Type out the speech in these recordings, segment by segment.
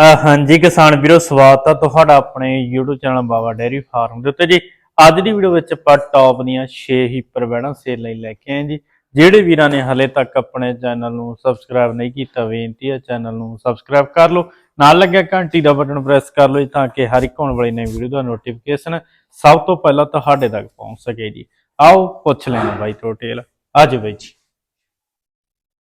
ਹਾਂਜੀ ਕਿਸਾਨ ਵੀਰੋ, ਸਵਾਗਤ ਆ ਤੁਹਾਡਾ ਆਪਣੇ YouTube channel Baba dairy farm ਦੇ ਉੱਤੇ ਜੀ। ਅੱਜ ਦੀ ਵੀਡੀਓ ਵਿੱਚ ਆਪਾਂ ਟੌਪ ਦੀਆਂ 6 ਹੀਪਰ ਬੈਣਾ ਸੇਲ ਲਈ ਲੈ ਕੇ ਆਏ ਜੀ। ਜਿਹੜੇ ਵੀਰਾਂ ਨੇ ਹਲੇ ਤੱਕ ਆਪਣੇ ਚੈਨਲ ਨੂੰ ਸਬਸਕ੍ਰਾਈਬ ਨਹੀਂ ਕੀਤਾ, ਬੇਨਤੀ ਹੈ ਚੈਨਲ ਨੂੰ ਸਬਸਕ੍ਰਾਈਬ ਕਰ ਲਓ। ਨਾਲ ਲੱਗਿਆ ਘੰਟੀ ਦਾ ਬਟਨ ਪ੍ਰੈਸ ਕਰ ਲਓ ਜੀ ਤਾਂ ਕਿ ਹਰ ਇੱਕ ਆਉਣ ਵਾਲੀ ਨਵੀਂ ਵੀਡੀਓ ਦਾ ਨੋਟੀਫਿਕੇਸ਼ਨ ਸਭ ਤੋਂ ਪਹਿਲਾਂ ਤੁਹਾਡੇ ਤੱਕ ਪਹੁੰਚ ਸਕੇ ਜੀ। ਆਓ ਪੁੱਛ ਲੈਣਾ ਬਾਈ ਟੋਟੇਲ ਡਿਟੇਲ ਅੱਜ ਬਾਈ ਜੀ।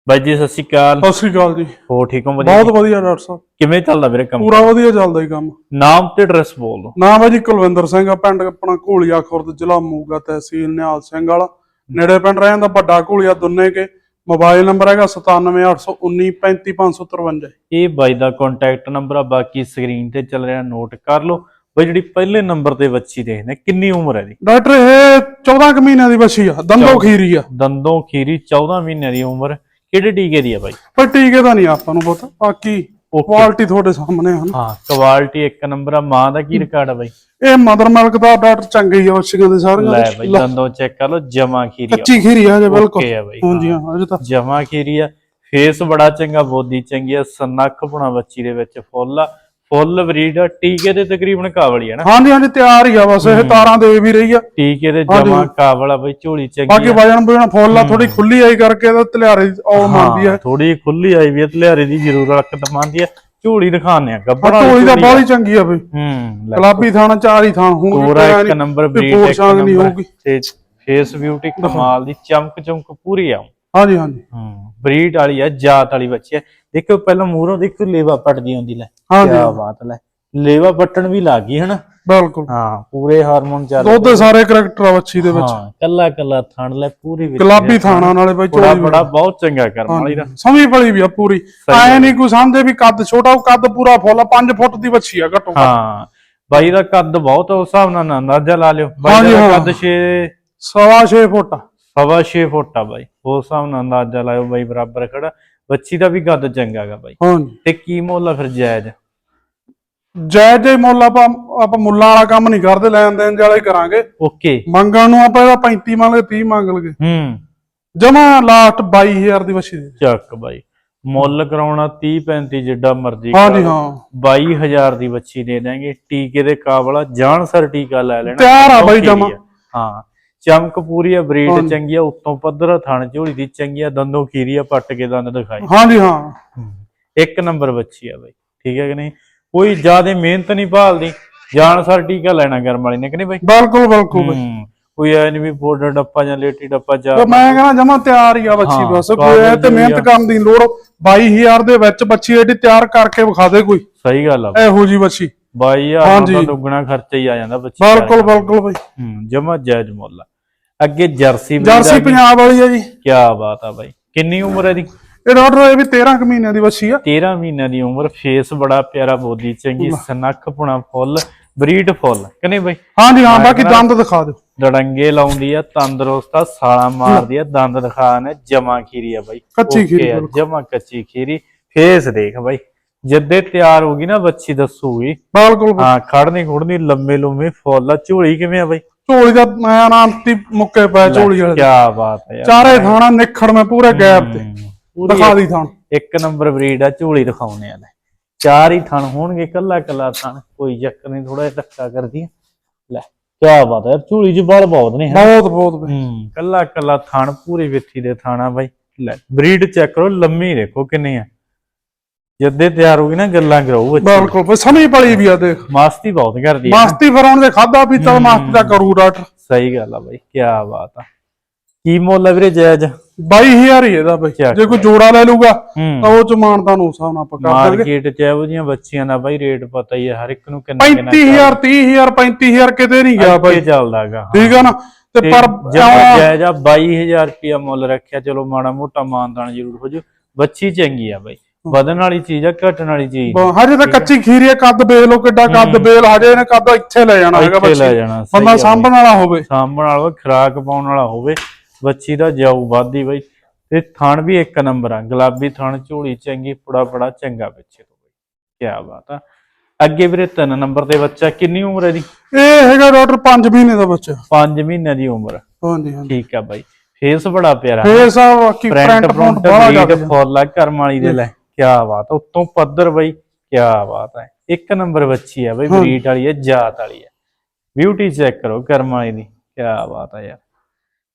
ਬਾਈ ਜੀ ਸਤਿ ਸ਼੍ਰੀ ਅਕਾਲ। ਸਤਿ ਸ੍ਰੀ ਅਕਾਲ ਜੀ। ਹੋ ਠੀਕ ਹੋ? ਵਧੀਆ ਬਹੁਤ ਜੀ? ਵਧੀਆ ਡਾਕਟਰ ਸਾਹਿਬ। ਕਿਵੇਂ ਚੱਲਦਾ ਵੀਰੇ ਕੰਮ? ਪੂਰਾ ਵਧੀਆ ਚੱਲਦਾ ਹੀ ਕੰਮ। ਨਾਮ ਤੇ ਐਡਰੈਸ ਬੋਲ ਦਿਓ। ਨਾਮ ਹੈ ਜੀ ਕੁਲਵਿੰਦਰ ਸਿੰਘ ਆ ਪਿੰਡ ਆਪਣਾ ਘੋਲੀਆ ਖੁਰਦ ਜ਼ਿਲ੍ਹਾ ਮੂਗਾ ਤਹਿਸੀਲ ਨਿਹਾਲ ਸਿੰਘ ਵਾਲਾ। ਨੇੜੇ ਪਿੰਡ ਰਹਿ ਜਾਂਦਾ ਵੱਡਾ ਘੋਲੀਆ ਦੁੰਨੇ ਕੇ। ਮੋਬਾਈਲ ਨੰਬਰ ਹੈਗਾ 9781935553 ਇਹ ਬਾਈ ਦਾ ਕੰਟੈਕਟ ਨੰਬਰ ਆ ਬਾਕੀ ਸਕਰੀਨ ਤੇ ਚੱਲ ਰਿਹਾ ਨੋਟ ਕਰ ਲਓ। ਬਈ ਜਿਹੜੀ ਪਹਿਲੇ ਨੰਬਰ ਤੇ ਬੱਚੀ ਦੇਖਦੇ ਕਿੰਨੀ ਉਮਰ ਹੈ ਦੀ ਡਾਕਟਰ ਇਹ 14 ਕੁ ਮਹੀਨਿਆਂ ਦੀ ਬੱਚੀ ਆ ਦੰਦੋ। ਖੀਰੀ ਆ। ਦੰਦੋਂ ਖੀਰੀ 14 ਮਹੀਨਿਆਂ ਦੀ ਉਮਰ। ਕਿਹੜੇ ਟੀਕੇ ਦੀ ਆ ਬਾਈ? ਪਰ ਟੀਕੇ ਦਾ ਨਹੀਂ ਆਪਾਂ ਨੂੰ ਪਤਾ ਬਾਕੀ ਕੁਆਲਿਟੀ ਤੁਹਾਡੇ ਸਾਹਮਣੇ ਹਨ। ਹਾਂ ਕੁਆਲਿਟੀ ਇੱਕ ਨੰਬਰ ਆ ਮਾਂ ਦਾ ਕੀ ਰਿਕਾਰਡ ਆ ਬਾਈ? ਇਹ ਮਦਰ ਮਿਲਕ ਦਾ ਡਾਕਟਰ ਚੰਗੇ ਹੀ ਆ ਦੇ ਸਾਰੀਆਂ ਲੈ। ਬਾਈ ਦੰਦੋਂ ਚੈੱਕ ਕਰ ਲਓ ਜਮਾ ਖੀਰੀ ਆ। ਕੱਚੀ ਖੀਰੀ ਆ ਜੇ ਬਿਲਕੁਲ ਓਕੇ ਆ ਬਾਈ ਹਾਂਜੀ ਹਾਂ ਅਜੇ ਤਾਂ। ਜਮਾ ਖੀਰੀ ਆ। ਫੇਸ ਬੜਾ ਚੰਗਾ ਬੋਦੀ ਚੰਗੀ ਆ ਸਨੱਖ ਪੁਣਾ ਬੱਚੀ ਦੇ ਵਿੱਚ ਫੁੱਲ ਆ। ਫੁੱਲ ਬਰੀਡ ਆ ਟੀਕੇ ਦੇ ਤਕਰੀਬਨ ਕਾਵਲੀ ਆ ਨਾ। ਹਾਂਜੀ ਹਾਂਜੀ ਤਿਆਰ ਹੀ ਆ ਬਸ ਇਹ ਤਾਰਾਂ ਦੇ ਵੀ ਰਹੀ ਆ। ਟੀਕੇ ਦੇ। ਜਮਾ ਕਾਵਲ ਆ ਬਈ ਝੋਲੀ ਚੰਗੀ ਬਾਕੀ ਆ ਵਜਨ ਬੁਜਨ ਫੁੱਲ ਆ ਥੋੜੀ ਖੁੱਲੀ ਆਈ ਕਰਕੇ ਇਹਦਾ ਤਲਿਆਰੇ ਔਲ ਮੰਨਦੀ ਹੈ ਥੋੜੀ ਖੁੱਲੀ ਆਈ ਵੀ ਤਲਿਆਰੇ ਦੀ ਜ਼ਰੂਰ ਰੱਖਤ ਮੰਨਦੀ ਆ। ਝੋਲੀ ਦਿਖਾਉਂਦੇ ਆ ਗੱਬੜ ਆ ਢੋਲੀ ਦਾ ਬਾਹਲੀ ਚੰਗੀ ਆ ਬਈ। ਹੂੰ ਲੈ। ਗੁਲਾਬੀ ਥਾਣਾ ਚਾਰ ਹੀ ਥਾਂ ਹੁਣ ਪੂਰਾ ਇੱਕ ਨੰਬਰ ਬਰੀਡ ਇੱਕ ਨੰਬਰ ਹੋਊਗੀ। ਤੇ ਫੇਸ ਬਿਊਟੀ ਕਮਾਲ ਦੀ ਚਮਕ ਚਮਕ ਪੂਰੀ ਆ। ਹਾਂਜੀ ਹਾਂਜੀ। ਹੂੰ ਬਰੀਡ ਵਾਲੀ ਆ ਜਾਤ ਵਾਲੀ ਬੱਚੀ ਆ। ਦੇਖੋ ਪਹਿਲਾਂ ਮੂਹਰੋਂ ਦੇਖੋ ਲੇਵਾ ਪਟਦੀ ਹੁੰਦੀ ਲੈ। ਹਾਂਜੀ ਕੀ ਬਾਤ ਲੈ। ਲੇਵਾ ਪੱਟਣ ਵੀ ਲੱਗ ਗਈ ਹਨਾ? ਬਿਲਕੁਲ। ਹਾਂ ਪੂਰੇ ਹਾਰਮੋਨ ਚੱਲ ਦੁੱਧ ਦੇ ਸਾਰੇ ਕਰੈਕਟਰ ਆ ਬੱਚੀ ਦੇ ਵਿੱਚ। ਹਾਂ ਕੱਲਾ ਕੱਲਾ ਥਣ ਲੈ ਪੂਰੀ ਵਿੱਚ ਗੁਲਾਬੀ ਥਾਣਾ ਨਾਲੇ ਬਈ ਬੜਾ ਚੋਲੀ ਬੜਾ ਬਹੁਤ ਚੰਗਾ ਕਰਮ ਵਾਲੀ ਦਾ। ਸਮੀ ਪਲੀ ਵੀ ਆ ਪੂਰੀ। ਐ ਨਹੀਂ ਕੋਈ ਸਮਝਦੇ ਵੀ ਕੱਦ ਛੋਟਾ ਉਹ ਕੱਦ ਪੂਰਾ ਫੁੱਲ 5 ਫੁੱਟ ਦੀ ਬੱਚੀ ਆ ਘੱਟੋ ਘੱਟ। ਹਾਂ ਬਾਈ ਦਾ ਕੱਦ ਬਹੁਤ ਆ, ਉਸ ਹਿਸਾਬ ਨਾਲ ਨਾ ਅੰਦਾਜ਼ਾ ਲਾ ਲਿਓ। ਬਾਈ ਹਾਂਜੀ, ਦਾ ਹਾਂ। ਕੱਦ 6 ਸਵਾ 6 ਫੁੱਟ ਸਵਾ 6 ਫੁੱਟ ਆ ਬਾਈ। ਉਸ ਹਿਸਾਬ ਨਾਲ ਅੰਦਾਜ਼ਾ ਲਾਇਓ ਬਾਈ ਬਰਾਬਰ ਖੜਾ। ਬੱਚੀ ਦਾ ਵੀ ਕੱਦ ਚੰਗਾ ਗਾ ਬਾਈ। ਹਾਂਜੀ। ਤੇ ਕੀ ਮੁੱਲ ਆ ਫਿਰ ਜਾਇਜ਼? ਜੈ ਜੈ ਮੁੱਲ ਆਪਾਂ ਆਪਾਂ ਮੁੱਲਾਂ ਵਾਲਾ ਕੰਮ ਨਹੀਂ ਕਰਦੇ ਲੈਣ ਦੇਣ ਵਾਲਾ ਹੀ ਕਰਾਂਗੇ। ਓਕੇ। ਮੰਗਣ ਨੂੰ ਆਪਾਂ ਇਹਦਾ 35 ਮੰਗ ਲਏ 30 ਮੰਗ ਲਗੇ ਹੂੰ। ਜਮਾ ਲਾਸਟ 22000 ਦੀ ਬੱਚੀ ਦੇ। ਚੱਕ ਬਾਈ। ਮੁੱਲ ਕਰਾਉਣਾ 30 35 ਜਿੱਡਾ ਮਰਜ਼ੀ ਹਾਂਜੀ ਹਾਂ। ਲਓ। 22000 ਦੀ ਬੱਚੀ ਦੇ ਦਾਂਗੇ ਟੀਕੇ ਦੇ ਕਾਬਲ ਜਾਣ ਸਰ ਟੀਕਾ ਲੈ ਲੈਣਾ। ਤਿਆਰ ਆ ਬਾਈ ਜਮਾਂ। ਹਾਂ। ਚਮਕ ਪੂਰੀ ਆ ਬਰੀਡ। ਚੰਗੀ ਆ ਉੱਤੋਂ ਪੱਧਰ ਥਣ ਝੋਲੀ ਦੀ ਚੰਗੀ ਆ ਦੰਦੋਂ ਖੀਰੀ ਆ ਪੱਟ ਕੇ ਦੰਦ ਦਿਖਾਈ ਹਾਂਜੀ ਹਾਂ ਇੱਕ ਨੰਬਰ ਬੱਚੀ ਆ ਬਾਈ ਠੀਕ ਹੈ ਕਿ ਨਹੀਂ ਕੋਈ ਜ਼ਿਆਦਾ ਮਿਹਨਤ ਨਹੀਂ ਭਾਲਦੀ ਜਾਣ ਸਰ ਟੀਕਾ ਲੈਣਾ ਗਰਮ ਵਾਲੀ ਨੇ ਕਿ ਨਹੀਂ ਬਾਈ ਬਿਲਕੁਲ ਬਿਲਕੁਲ ਬਈ। ਕੋਈ ਐ ਨਹੀਂ ਵੀ ਪਾਊਡਰ ਡੱਪਾ ਜਾਂ ਲੇਟੀ ਡੱਪਾ ਜਾ ਮੈਂ ਕਹਿੰਦਾ ਜਮਾ ਤਿਆਰ ਹੀ ਆ ਬੱਚੀ ਬਸ ਕੋਈ ਇਹ ਤੇ ਮਿਹਨਤ। ਕਰਨ ਦੀ ਲੋੜ 22000 ਦੇ ਵਿੱਚ ਬੱਚੀ ਐਡੀ ਤਿਆਰ ਕਰਕੇ ਵਿਖਾ ਦੇ ਕੋਈ ਸਹੀ ਗੱਲ ਆ ਇਹੋ ਜੀ ਬੱਚੀ ਬਾਈ ਯਾਰ ਹਾਂਜੀ। ਦਾ ਦੁੱਗਣਾ ਖਰਚਾ ਹੀ ਆ ਜਾਂਦਾ ਬੱਚੀ। ਬਿਲਕੁਲ ਬਿਲਕੁਲ ਬਈ ਜਮਾ ਜਾਇਜ਼ ਮੁੱਲ ਆ। ਅੱਗੇ ਜਰਸੀ ਜਰਸੀ ਗਈ। ਪੰਜਾਬ ਵਾਲੀ ਆ ਜੀ। ਕਿਆ ਬਾਤ ਆ ਬਾਈ। ਕਿੰਨੀ ਉਮਰ ਹੈ ਦੀ ਇਹ ਡਾਕਟਰ ਇਹ ਵੀ 13 ਕੁ ਮਹੀਨਿਆਂ ਦੀ ਬੱਚੀ ਆ। 13 ਮਹੀਨਿਆਂ ਦੀ ਉਮਰ ਫੇਸ ਬੜਾ ਪਿਆਰਾ ਬੋਦੀ ਚੰਗੀ ਸਨੱਖ ਪੁਣਾ ਫੁੱਲ ਬਰੀਡ ਫੁੱਲ ਕਨੇ ਬਾਈ? ਹਾਂਜੀ ਹਾਂ ਬਾਕੀ ਦੰਦ ਦਿਖਾ ਦਿਓ। ਡੜੰਗੇ ਲਾਉਂਦੀ ਆ ਤੰਦਰੁਸਤ ਆ ਸਾਲਾ ਮਾਰਦੀ ਆ ਦੰਦ ਦਿਖਾਣ ਜਮਾ ਖੀਰੀ ਆ ਬਾਈ। ਕੱਚੀ ਖੀਰੀ। ਜਮਾ ਕੱਚੀ ਖੀਰੀ। ਫੇਸ ਦੇਖ ਬਾਈ। ਜਦੇ ਤਿਆਰ ਹੋਗੀ ਨਾ ਬੱਚੀ ਦੱਸੂਗੀ। ਬਿਲਕੁਲ। ਹਾਂ ਖੜਨੀ ਖੁੜਨੀ ਲੰਮੇ ਲੰਮੇ ਫੁੱਲ ਝੋਲੀ ਕਿਵੇਂ ਆ ਬਾਈ? ਝੋਲੀ ਦਾ ਮੈਂ ਨਾਂਤੀ ਮੁੱਕੇ ਪੈ ਝੋਲੀ ਵਾਲੇ ਦੇ। ਕਿਆ ਬਾਤ ਹੈ ਯਾਰ ਚਾਰੇ ਥਾਣਾ ਨਿਖੜ ਮੈਂ ਪੂਰੇ ਗੈਪ ਤੇ ਪੂਰੀ ਦਿਖਾ ਦੀ ਥਾਣ ਇੱਕ ਨੰਬਰ ਬਰੀਡ ਆ ਝੋਲੀ ਦਿਖਾਉਣੇ ਆ ਲੈ ਚਾਰ ਹੀ ਥਣ ਹੋਣਗੇ ਕੱਲਾ ਕੱਲਾ ਥਣ ਕੋਈ ਚੱਕਰ ਨਹੀਂ ਥੋੜਾ ਜਿਹਾ ਧੱਕਾ ਕਰਦੀ ਆ। ਲੈ ਕਿਆ ਬਾਤ ਹੈ ਯਾਰ, ਝੋਲੀ 'ਚ ਬਲ ਬਹੁਤ ਨੇ ਹੈਂ। ਬਹੁਤ ਬਹੁਤ ਬਈ। ਹੂੰ ਕੱਲਾ ਕੱਲਾ ਥਣ ਪੂਰੀ ਵਿੱਥੀ ਦੇ ਥਾਣਾ ਬਾਈ ਲੈ ਬਰੀਡ ਚੈੱਕ ਕਰੋ ਲੰਮੀ ਦੇਖੋ ਕਿੰਨੀ ਆ ਜੱਦੇ ਤਿਆਰ ਹੋ ਗਈ ਨਾ ਗੱਲਾਂ ਕਰਾਉ ਬੱਚੀ। ਬਿਲਕੁਲ ਬਈ ਸਮੀ ਪਲੀ ਵੀ ਆ ਦੇਖ ਮਸਤੀ ਬਹੁਤ ਕਰਦੀ ਆ ਮਸਤੀ ਫਰਾਉਣ ਦੇ ਖਾਦਾ ਪੀਤਾ ਮਸਤੀ ਦਾ ਕਰੂ ਡਾਕਟਰ। ਸਹੀ ਗੱਲ ਆ ਬਾਈ ਕਿਆ ਬਾਤ ਆ। ਕੀ ਮੁੱਲ ਆ ਵੀਰੇ ਜਾਇਜ਼? 22000 ਹੀ ਇਹਦਾ ਬਈ। ਚੱਕ ਜੇ ਕੋਈ ਜੋੜਾ ਲੈ ਲੂਗਾ ਹੂੰ। ਤਾਂ ਉਹ ਚ ਮਾਨਤਾ ਨੂੰ ਹਿਸਾਬ ਨਾਲ ਆਪਾਂ ਕਰ ਦਾਂਗੇ। ਮਾਰਕੀਟ 'ਚ ਇਹੋ ਜਿਹੀਆਂ ਬੱਚੀਆਂ ਦਾ ਬਾਈ ਰੇਟ ਪਤਾ ਹੀ ਹੈ ਹਰ ਇੱਕ ਨੂੰ ਕਿੰਨਾ ਕਿੰਨਾ 35000 30000 35000 ਕਿਤੇ ਨਹੀਂ ਗਿਆ ਬਾਈ। ਚੱਲਦਾਗਾ ਠੀਕ ਆ ਨਾ? ਤੇ ਪਰ ਜਦ ਜਾਇਜ਼ਾ 22000 ਰੁਪਿਆ ਮੁੱਲ ਰੱਖਿਆ ਚਲੋ ਮਾੜਾ ਮੋਟਾ ਮਾਨਦਾਨ ਜ਼ਰੂਰ ਹੋ ਜੂ। ਬੱਚੀ ਚੰਗੀ ਆ ਬਾਈ। ਵਧਣ ਵਾਲੀ ਚੀਜ਼ ਆ ਘਟਣ ਵਾਲੀ ਚੀਜ਼। ਬ- ਹਜੇ ਤਾਂ ਕੱਚੀ ਖੀਰੀ ਆ, ਕੱਦ ਵੇਖ ਲੋ ਕਿੱਡਾ ਕੱਦ ਬੇਲ ਹਜੇ ਇਹਨੇ ਕੱਦ ਇੱਥੇ ਲੈ ਜਾਣਾ ਹੈਗਾ ਇੱਥੇ ਲੈ ਬੱਚੀ। ਜਾਣਾ ਸਹੀ ਬੰਦਾ ਆ। ਸਾਂਭਣ ਵਾਲਾ ਹੋਵੇ। ਸਾਂਭਣ ਵਾਲਾ ਹੋਵੇ, ਖੁਰਾਕ ਪਾਉਣ ਵਾਲਾ ਹੋਵੇ ਬੱਚੀ ਦਾ ਜਾਊ ਵਾਦੀ ਬਾਈ। ਤੇ ਥਣ ਵੀ ਇੱਕ ਨੰਬਰ ਆ ਗੁਲਾਬੀ ਥਣ ਝੋਲੀ ਚੰਗੀ ਪੁੜਾ ਪੜਾ ਚੰਗਾ ਪਿੱਛੇ ਤੋਂ ਬਾਈ। ਕੀ ਬਾਤ ਆ। ਅੱਗੇ ਵੀਰੇ ਤਿੰਨ ਨੰਬਰ ਤੇ ਬੱਚਾ ਕਿੰਨੀ ਉਮਰ ਹੈ ਦੀ ਇਹ ਹੈਗਾ ਡਾਕਟਰ 5 ਮਹੀਨੇ ਦਾ ਬੱਚਾ। 5 ਮਹੀਨਿਆਂ ਦੀ ਉਮਰ। ਹਾਂਜੀ ਹਾਂਜੀ। ਠੀਕ ਆ ਬਾਈ। ਫੇਸ ਬੜਾ ਪਿਆਰਾ। ਫੇਰ ਸਾਹਿਬ ਕੀ ਪ੍ਰਿੰਟ ਪ੍ਰਿੰਟ ਪ੍ਰਿੰਟ ਪ੍ਰਿੰਟ ਬੜਾ ਜ਼ਿਆਦਾ। ਫੁੱਲ ਆ ਕਰਮ ਵਾਲੀ ਦੇ ਲੈ। ਕੀ ਬਾਤ ਆ। ਉੱਤੋਂ ਪੱਧਰ ਬਈ ਕੀ ਕੀ ਬਾਤ ਹੈ। ਇੱਕ ਨੰਬਰ ਬੱਚੀ ਹੈ ਬਈ ਹਾਂ। ਬਰੀਡ ਵਾਲੀ ਹੈ ਜਾਤ ਵਾਲੀ ਹੈ। ਬਿਊਟੀ ਚੈੱਕ ਕਰੋ ਕਰਮ ਵਾਲੀ ਦੀ। ਕੀ ਬਾਤ ਹੈ ਯਾਰ।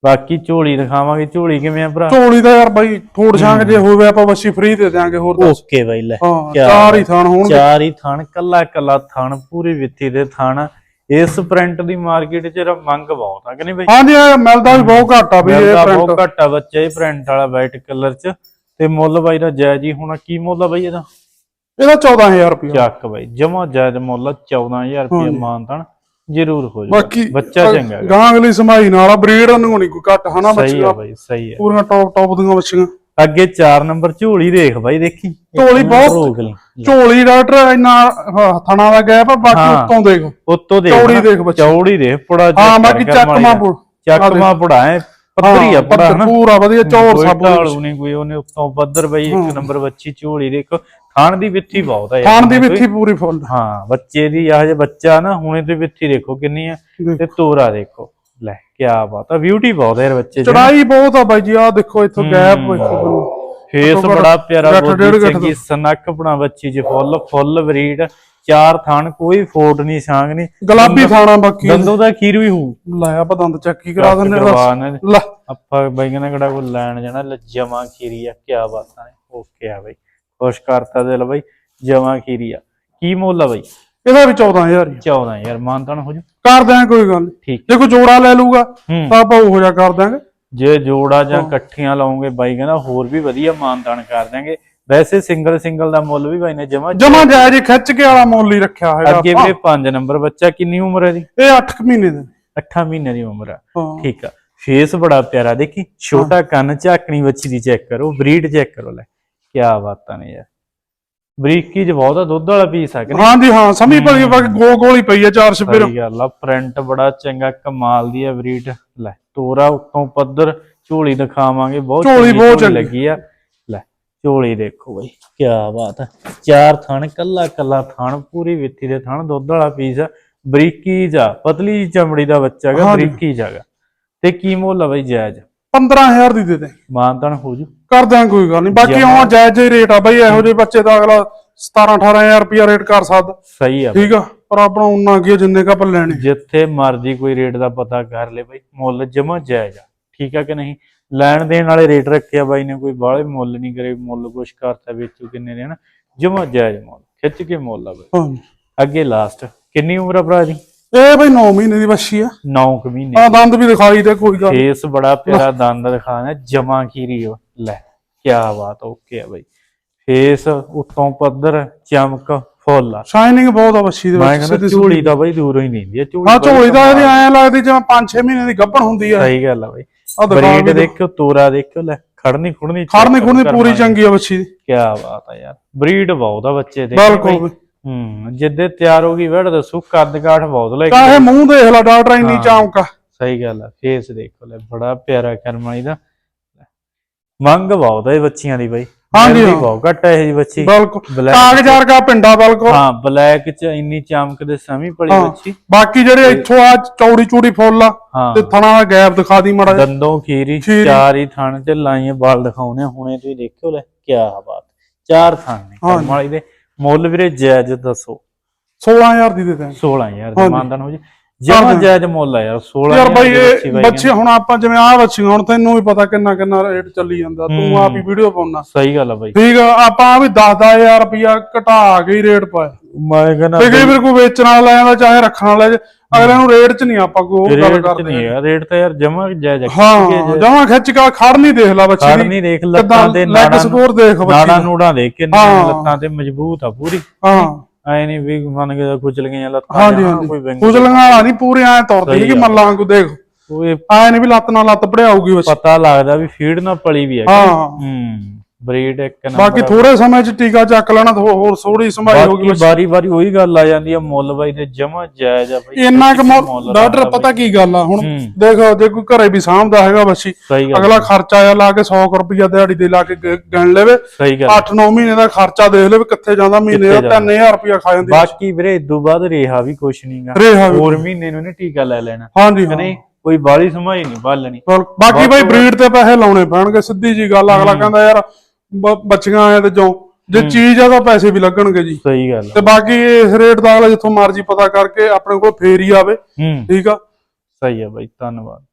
ਬਾਕੀ ਝੋਲੀ ਦਿਖਾਵਾਂਗੇ ਝੋਲੀ ਕਿਵੇਂ ਆ ਭਰਾ? ਝੋਲੀ ਦਾ ਯਾਰ ਬਾਈ ਥੋੜ ਛਾਂਗ ਜੇ ਹੋਵੇ ਆਪਾਂ ਵੱਛੀ ਫ੍ਰੀ ਦੇ ਦਿਆਂਗੇ ਹੋਰ ਦੱਸ ਓਕੇ ਬਾਈ ਲੈ। ਹਾਂ ਕਿਆ ਚਾਰ ਹੀ। ਥਾਣ ਹੋਣਗੇ। ਚਾਰ ਹੀ ਥਣ ਕੱਲਾ ਕੱਲਾ ਥਣ ਪੂਰੀ ਵਿੱਥੀ ਦੇ ਥਣ ਇਸ ਪ੍ਰਿੰਟ ਦੀ ਮਾਰਕੀਟ 'ਚ ਰ- ਮੰਗ ਬਹੁਤ ਆ ਕਿ ਨਹੀਂ ਬਈ? ਹਾਂਜੀ ਮਿਲਦਾ ਵੀ ਬਹੁਤ ਘੱਟ ਆ ਵੀ ਇਹ ਪ੍ਰਿੰਟ ਬਹੁਤ ਘੱਟ ਆ ਬੱਚਾ ਇਹ ਪ੍ਰਿੰਟ ਵਾਲਾ ਵਾਈਟ ਕਲਰ 'ਚ। ਤੇ ਮੁੱਲ ਬਾਈ ਦਾ ਜਾਇਜ਼ ਹੀ ਹੋਣਾ ਕੀ ਮੁੱਲ ਆ ਬਾਈ ਇਹਦਾ? ਇਹਦਾ 14000 ਰੁਪਏ ਚੱਕ ਬਾਈ ਜਮਾ ਜਾਇਜ਼ ਮੁੱਲ ਆ, 14000 ਰੁਪਏ। ਮਾਨਤਨ ਜ਼ਰੂਰ ਹੋ ਜਾਊਗਾ। ਬਾਕੀ ਬੱਚਾ ਚੰਗਾ ਹੈਗਾ। ਗਾਂ ਅਗਲੀ ਸਮਾਈ ਨਾਲ ਬਰੀਡ ਨੂੰ ਨਹੀਂ ਕੋਈ ਘੱਟ ਹਨਾ ਸਹੀ ਆ ਬੱਚੀਆਂ? ਬਾਈ ਸਹੀ ਆ। ਪੂਰੀਆਂ ਟੌਪ ਟੌਪ ਦੀਆਂ ਬੱਚੀਆਂ। ਅੱਗੇ 4 ਨੰਬਰ ਝੋਲੀ ਦੇਖ ਬਾਈ ਦੇਖੀ? ਝੋਲੀ ਬਹੁਤ- ਰੋਕ ਲਈ। ਝੋਲੀ ਡਾਕਟਰ ਇੰਨਾ ਆਹ, ਥਣਾ ਦਾ ਗੈਪ ਆ ਬਾਕੀ ਹਾਂ। ਉੱਤੋਂ ਦੇਖ। ਉੱਤੋਂ ਦੇਖ ਚੌੜੀ ਨਾ, ਦੇਖ ਬੱਚੀ। ਚੌੜੀ ਦੇਖ ਪੁੜਾ ਹਾਂ ਬਾਕੀ ਚੱਕਮਾ ਦਾ। ਪੁਰ ਚੱਕਮਾ ਪੁੜਾ। ਹੈ ਪੱਧਰੀ ਆ ਹਨਾ? ਪੂਰਾ ਵਧੀਆ ਚੌਰ ਸਭ ਢਾਲੂ ਨਹੀਂ ਕੋਈ ਉਹਨੇ ਉੱਤੋਂ ਪੱਧਰ ਬਈ ਇੱਕ ਨੰਬਰ ਬੱਚੀ ਝੋਲੀ ਦੇਖੋ ਥਾਣ ਦੀ ਵਿੱਥੀ ਬਹੁਤ ਹੈ ਖਾਣ ਦੀ ਵਿੱਥੀ ਪੂਰੀ ਫੁੱਲ ਹਾਂ ਬੱਚੇ ਦੀ ਆਹ ਜੇ ਬੱਚਾ ਨਾ ਹੁਣੇ ਤੇ ਵਿੱਥੀ ਦੇਖੋ ਕਿੰਨੀ ਆ ਤੇ ਤੋਰਾ ਦੇਖੋ। ਲੈ ਕੀ ਬਾਤ ਆ ਬਿਊਟੀ ਬਹੁਤ ਹੈ ਯਾਰ ਬੱਚੇ ਦੀ। ਚੜਾਈ ਬਹੁਤ ਆ ਬਾਈ ਜੀ ਆ ਦੇਖੋ ਇੱਥੋਂ ਗੈਪ ਫੇਸ ਬੜਾ ਪਿਆਰਾ ਗੱਠ ਚੰਗੀ ਸਨੱਖ ਬਣਾ ਬੱਚੀ ਚ ਫੁੱਲ ਫੁੱਲ ਬਰੀਡ ਚਾਰ ਥਾਣ ਕੋਈ ਫੋਟ ਨਹੀਂ ਛਾਂਗ ਨਹੀਂ। ਗੁਲਾਬੀ ਥਾਣਾ ਬਾਕੀ ਦੰਦੋਂ ਦਾ ਖੀਰ ਵੀ ਹੂ ਲੈ ਆਪਾਂ ਦੰਦ ਚੱਕੀ ਕਰਾ ਦਿੰਦੇ ਆ ਕਰਵਾ ਲੈ। ਆਪਾਂ ਬਾਈ ਕਹਿੰਦਾ ਕਿਹੜਾ ਕੋਈ ਲੈਣ ਜਾਣਾ ਲੈ ਜਮਾ ਖੀਰੀ ਆ ਕੀ ਬਾਤਾਂ ਨੇ ਓਕੇ ਆ ਬਾਈ। ਖੁਸ਼ ਕਰਤਾ ਦਿਲ ਬਾਈ ਜਮਾ ਖੀਰੀ ਆ। ਕੀ ਮੁੱਲ ਆ ਬਾਈ? ਇਹਦਾ ਵੀ 14000 ਹੀ 14 ਯਾਰ ਮਾਨਤਨ ਹੋ ਜੂ ਕਰ ਦਿਆਂ ਕੋਈ ਗੱਲ ਨੀ। ਠੀਕ। ਜੇ ਕੋਈ ਜੋੜਾ ਲੈ ਲੂਗਾ ਹੂੰ। ਤਾਂ ਆਪਾਂ ਉਹੋ ਜਿਹਾ ਕਰ ਦਾਂਗੇ ਜੇ ਜੋੜਾ ਜਾਂ ਇਕੱਠੀਆਂ ਲਾਉਂਗੇ ਬਾਈ ਕਹਿੰਦਾ ਹੋਰ ਵੀ ਵਧੀਆ ਮਾਨਤਾਨ ਕਰ ਦਾਂਗੇ ਵੈਸੇ ਸਿੰਗਲ ਸਿੰਗਲ ਦਾ ਮੁੱਲ ਵੀ ਬਾਈ ਨੇ ਜਮਾ ਜਮਾ ਜਾਇਜ਼ ਹੀ ਖਿੱਚ ਕੇ ਵਾਲਾ ਮੁੱਲ ਹੀ ਰੱਖਿਆ ਹੈਗਾ ਅੱਗੇ। ਵੀਰੇ 5 ਨੰਬਰ ਬੱਚਾ ਕਿੰਨੀ ਉਮਰ ਹੈ ਦੀ ਇਹ 8 ਮਹੀਨੇ ਦੇ। 8 ਮਹੀਨੇ ਦੀ ਉਮਰ ਆ। ਹਾਂ। ਠੀਕ ਆ। ਫੇਸ ਬੜਾ ਪਿਆਰਾ ਦੇਖੀ ਛੋਟਾ ਕੰਨ ਝਾਕਣੀ ਬੱਚੀ ਦੀ ਚੈੱਕ ਕਰੋ ਬਰੀਡ ਚੈੱਕ ਕਰੋ ਲੈ ਕੀ ਬਾਤਾਂ ਨੇ ਯਾਰ। ਬਰੀਕੀ ਚ ਬਹੁਤ ਆ ਦੁੱਧ ਵਾਲਾ ਪੀਸ ਆ ਕਿ ਨਹੀਂ? ਹਾਂਜੀ ਹਾਂ ਸਮੀ ਬਾਕੀ ਗੋ ਗੋਲੀ ਪਈ ਆ ਚਾਰ ਸਪੇਰ ਸਹੀ ਗੱਲ ਆ ਪ੍ਰਿੰਟ ਬੜਾ ਚੰਗਾ ਕਮਾਲ ਦੀ ਆ ਬਰੀਡ ਲੈ ਤੋਰਾ ਉੱਤੋਂ ਪੱਧਰ ਝੋਲੀ ਦਿਖਾਵਾਂਗੇ ਬਹੁਤ ਝੋਲੀ ਬਹੁਤ। ਲੱਗੀ ਆ। ਝੋਲੀ ਦੇਖੋ ਬਈ ਕੀ ਬਾਤ ਆ ਚਾਰ ਥਣ ਕੱਲਾ ਕੱਲਾ ਥਣ ਪੂਰੀ ਵਿੱਥੀ ਦੇ ਥਣ ਦੁੱਧ ਵਾਲਾ ਪੀਸ ਬਰੀਕੀ ਜਾ ਪਤਲੀ ਜਿਹੀ ਚਮੜੀ ਦਾ ਬੱਚਾ ਹੈਗਾ ਹਾਂਜੀ। ਬਰੀਕੀ ਜਾਗਾ ਤੇ ਕੀ ਮੁੱਲ ਆ ਬਈ ਜਾਇਜ਼? 15000 ਦੀ ਦੇ ਦੇ। ਮਾਨਤਨ ਹੋ ਜੂ। ਕਰ ਦਿਆਂ ਕੋਈ ਗੱਲ ਨਹੀਂ ਬਾਕੀ ਜਮਾਂ। ਜਾਇਜ਼ ਹੀ ਰੇਟ ਆ ਬਈ ਇਹੋ ਜਿਹੇ ਬੱਚੇ ਦਾ ਅਗਲਾ 17 18000 ਰੁਪਿਆ ਰੇਟ ਕਰ ਸਕਦਾ। ਸਹੀ ਆ ਠੀਕ ਆ? ਪਰ ਆਪਣਾ ਉਨਾ ਕੀ ਆ ਜਿੰਨੇ ਕਾ ਲੈਣੇ। ਜਿੱਥੇ ਮਰਜ਼ੀ ਕੋਈ ਰੇਟ ਦਾ ਪਤਾ ਕਰ ਲੈ ਬਈ ਮੁੱਲ ਜਮਾ ਜਾਇਜ਼ ਆ। ਠੀਕ ਆ ਕਿ ਨਹੀਂ? ਲੈਣ ਦੇਣ ਵਾਲੇ ਰੇਟ ਰੱਖਿਆ ਬਾਈ ਨੇ ਕੋਈ ਬਾਹਲੇ ਮੁੱਲ ਨਹੀਂ ਕਰੇ ਮੁੱਲ ਕੁਛ ਕਰਤਾ ਵੇਚੂ ਕਿੰਨੇ ਨੇ ਹਨਾ। ਜਮਾ ਜਾਇਜ਼ ਮੁੱਲ ਖਿੱਚ ਕੇ ਮੁੱਲ ਆ ਬਈ। ਹਾਂਜੀ। ਅੱਗੇ ਲਾਸਟ ਕਿੰਨੀ ਉਮਰ ਆ ਭਰਾ ਦੀ? ਇਹ ਬਈ 9 ਮਹੀਨੇ ਦੀ ਬੱਚੀ ਆ। 9 ਕੁ ਮਹੀਨੇ ਆ ਦੰਦ ਵੀ ਦਿਖਾਈ ਤੇ ਕੋਈ ਗੱਲ ਨੀ। ਫੇਸ ਬੜਾ ਪਿਆਰਾ ਦੰਦ ਦਿਖਾਣਾ ਜਮਾ ਓ। ਲੈ ਕੀ ਬਾਤ ਓਕੇ ਆ ਬਈ। ਫੇਸ ਉੱਤੋਂ ਪੱਧਰ ਚਮਕ ਫੁੱਲ ਆ। ਸ਼ਾਈਨਿੰਗ ਬਹੁਤ ਆ ਬੱਚੀ ਦੇ ਵਿੱਚ ਝੋਲੀ ਤਾਂ ਬਈ ਦੂਰੋਂ ਹੀ ਨਹੀਂ ਆ ਝੋਲੀ ਹਾਂ ਬੜੀ ਝੋਲੀ ਦਾ ਇਹਦੀ ਐਂ ਲੱਗਦੀ ਜਿਵੇਂ 5-6 ਮਹੀਨੇ ਦੀ ਗੱਭਣ ਹੁੰਦੀ ਆ। ਸਹੀ ਗੱਲ ਆ ਬਈ। ਆ ਬਰੀਡ ਦੇਖਿਓ ਤੋਰਾ ਦੇਖਿਓ ਲੈ ਖੜਨੀ ਖੁੜਨੀ ਖੜਨੀ ਖੁੜਨੀ ਪੂਰੀ ਚੰਗੀ ਆ ਬੱਚੀ ਦੀ। ਕੀ ਬਾਤ ਆ ਯਾਰ ਬਰੀਡ ਬਹੁਤ ਆ ਬੱਚੇ ਦੇ। ਬਿਲਕੁਲ। ਹੂੰ ਜਿੱਦੇ ਤਿਆਰ ਹੋ ਗਈ ਵੜ ਦੱਸੂ ਕੱਦ ਕਾਠ ਬਹੁਤ ਲੈ ਚਾਹੇ ਮੂੰਹ ਦੇਖ ਲੈ ਡਾਕਟਰ ਇੰਨੀ ਆ। ਸਹੀ ਗੱਲ ਆ ਫੇਸ ਦੇਖੋ ਲੈ ਬੜਾ ਪਿਆਰਾ ਕਰਮ ਵਾਲੀ ਦਾ ਮੰਗ ਬਹੁਤ ਆ ਇਹ ਬੱਚੀਆਂ ਦੀ ਬਈ। ਹਾਂਜੀ, ਮਿਲਦੀ। ਬਹੁਤ ਘੱਟ ਹੈ ਇਹ ਜੀ ਬੱਚੀ। ਬਿਲਕੁਲ। Black- ਕਾਗਜ਼ਾਰ ਕਾ ਪਿੰਡਾ ਬਿਲਕੁਲ। ਹਾਂ ਬਲੈਕ ਚ ਇੰਨੀ ਚਮਕ ਦੇ ਸਮੀ ਪੜੀ ਹਾਂ। ਬੱਚੀ। ਬਾਕੀ ਜਿਹੜੇ ਇੱਥੋਂ ਆ ਚੌੜੀ ਚੂੜੀ ਫੁੱਲ ਆ ਹਾਂ। ਤੇ ਥਣਾ ਦਾ ਗੈਪ ਦਿਖਾ ਦੀ ਮੜਾ ਦੰਦੋਂ ਖੀਰੀ ਖੀਰੀ। ਚਾਰ ਹੀ ਥਣ ਤੇ ਲਾਈਆਂ ਬਾਲ ਦਿਖਾਉਣੇ ਆ, ਹੁਣੇ ਤੁਸੀਂ ਦੇਖਿਓ ਲੈ ਕੀ ਬਾਤ। ਚਾਰ ਥਣ ਨੇ ਹਾਂਜੀ। ਕਰਮ ਵਾਲੀ ਦੇ। ਮੁੱਲ ਵੀਰੇ ਜਾਇਜ਼ ਦੱਸੋ। 16000 ਦੀ ਦੇ ਦੇ 16000 ਦਾ ਹਾਂਜੀ। ਮਾਨਦਾਨ ਹੋ ਜੀ। ਜਮਾ। ਜਾਇਜ਼ ਮੁੱਲ ਆ ਯਾਰ 16 ਯਾਰ ਬਾਈ ਇਹ ਬੱਚੇ ਹੁਣ ਆਪਾਂ ਜਿਵੇਂ ਆ ਬੱਚੀਆਂ ਹੁਣ ਤੈਨੂੰ ਵੀ ਪਤਾ ਕਿੰਨਾ ਕਿੰਨਾ ਰੇਟ ਚੱਲੀ ਜਾਂਦਾ ਤੂੰ। ਆਪ ਹੀ ਵੀਡੀਓ ਪਾਉਣਾ ਸਹੀ ਗੱਲ ਆ ਬਾਈ ਠੀਕ ਆ ਆਪਾਂ ਵੀ 10-10000 ਰੁਪਿਆ ਘਟਾ ਕੇ ਹੀ ਰੇਟ ਪਾਇਆ ਮੈਂ ਕਹਿੰਦਾ ਤੇ ਕਈ ਵਾਰ ਕੋਈ ਵੇਚਣ ਵਾਲਾ ਲੈ ਜਾਂਦਾ ਚਾਹੇ ਰੱਖਣ ਵਾਲਾ ਅਗਲੇ ਨੂੰ ਰੇਟ 'ਚ ਨਹੀਂ ਆਪਾਂ ਕੋਈ ਗੱਲ ਕਰਦੇ ਨਹੀਂ ਹੈ ਰੇਟ ਤਾਂ ਯਾਰ ਜਮਾ ਜਾਇਜ਼। ਹਾਂ ਜਮਾ ਖਿੱਚ ਕੇ ਖੜ ਨਹੀਂ ਦੇਖ ਲਾ ਬੱਚੀ ਖੜ ਦੀ ਨਹੀਂ ਦੇਖ ਲੱਤਾਂ ਲੈਗ ਨਾੜਾਂ ਸਕੋਰ ਦੇਖ ਬੱਚੀ ਨਾੜਾਂ ਦਾ। ਨੂੜਾਂ ਦੇਖ ਹਾਂ। ਲੱਤਾਂ ਤੇ ਮਜ਼ਬੂਤ ਆ ਪੂਰੀ ਹਾਂ ਐ ਨਹੀਂ ਵੀ ਮੰਨ ਕੇ ਕੁਚਲ ਗਈਆਂ ਲੱਤਾਂ ਹਾਂਜੀ ਜਾਂ ਹਾਂਜੀ। ਕੋਈ ਵਿੰਗ ਕੁਚਲੀਆਂ ਵਾਲਾ ਨਹੀਂ ਪੂਰੇ ਐ ਤੁਰਦੀ ਸਹੀ ਨਹੀਂ ਕਿ ਆ। ਮੱਲਾਂ ਵਾਂਗੂ ਦੇਖ। ਉਹ ਐ ਨਹੀਂ ਵੀ ਲੱਤ ਨਾਲ ਲੱਤ ਪੜਿਆਊਗੀ ਬੱਚੀ ਪਤਾ ਲੱਗਦਾ ਵੀ ਫੀਡ ਨਾਲ ਪਲੀ ਵੀ ਹੈ ਹਾਂ। ਹੂੰ। ਬਰੀਡ ਇੱਕ ਨੰਬਰ ਬਾਕੀ ਥੋੜੇ ਸਮੇਂ 'ਚ ਟੀਕਾ ਚੱਕ ਲੈਣਾ ਤਾਂ ਹੋਰ ਥੋੜੀ ਸੰਭਾਈ ਹੋਊਗੀ ਬਾਕੀ ਵਾਰੀ ਉਹੀ ਗੱਲ ਆ ਜਾਂਦੀ ਆ ਮੁੱਲ ਬਾਈ ਦੇ ਜਮਾ ਜਾਇਜ਼ ਆ ਬਾਈ। ਇੰਨਾ ਕੁ ਡਾਕਟਰ ਪਤਾ ਕੀ ਗੱਲ ਆ ਹੁਣ ਹੂੰ। ਦੇਖ ਜੇ ਕੋਈ ਘਰੇ ਵੀ ਸਾਂਭਦਾ ਹੈਗਾ ਬੱਚੀ ਅਗਲਾ ਖਰਚਾ ਆ ਲਾ ਕੇ 100 ਰੁਪਇਆ ਦਿਹਾੜੀ ਦੇ ਲਾ ਕੇ ਗਿਣ ਲਵੇ। ਸਹੀ ਗੱਲ 8-9 ਮਹੀਨੇ ਦਾ ਖਰਚਾ ਦੇਖ ਲਵੇ ਕਿੱਥੇ ਜਾਂਦਾ ਮਹੀਨੇ ਦਾ ਕਿੱਥੇ ਜਾਂਦਾ। 3000 ਰੁਪਇਆ ਖਾ ਜਾਂਦੀ ਬਾਕੀ ਵੀਰੇ ਇਦੋਂ ਬਾਅਦ ਰੇਹਾ ਵੀ ਕੁਛ ਨਹੀਂਗਾ ਹੋਰ ਮਹੀਨੇ ਨੂੰ ਨੇ ਟੀਕਾ ਲੈ ਲੈਣਾ। ਹਾਂਜੀ ਹਾਂ ਨਹੀਂ ਕੋਈ ਬਾਲੀ ਸਮਾਈ ਨਹੀਂ ਬਾਲਣੀ। ਬਿਲ- ਬਾਕੀ ਬਈ ਬਰੀਡ ਤੇ ਪੈਸੇ ਲਾਉਣੇ ਪੈਣਗੇ ਸਿੱਧੀ ਜੀ ਗੱਲ ਅਗਲਾ ਕਹਿੰਦਾ ਯਾਰ ਬ- ਬੱਚੀਆਂ ਆਏ ਤੇ ਜੋ ਜੇ ਚੀਜ਼ ਆ ਤਾਂ ਪੈਸੇ ਵੀ ਲੱਗਣਗੇ ਜੀ। ਸਹੀ ਗੱਲ। ਤੇ ਬਾਕੀ ਇਸ ਰੇਟ ਦਾ ਅਗਲਾ ਜਿੱਥੋਂ ਮਰਜ਼ੀ ਪਤਾ ਕਰਕੇ ਆਪਣੇ ਕੋਲ ਫੇਰ ਹੀ ਆਵੇ। ਹੂੰ। ਠੀਕ ਆ? ਸਹੀ ਹੈ ਬਾਈ ਧੰਨਵਾਦ।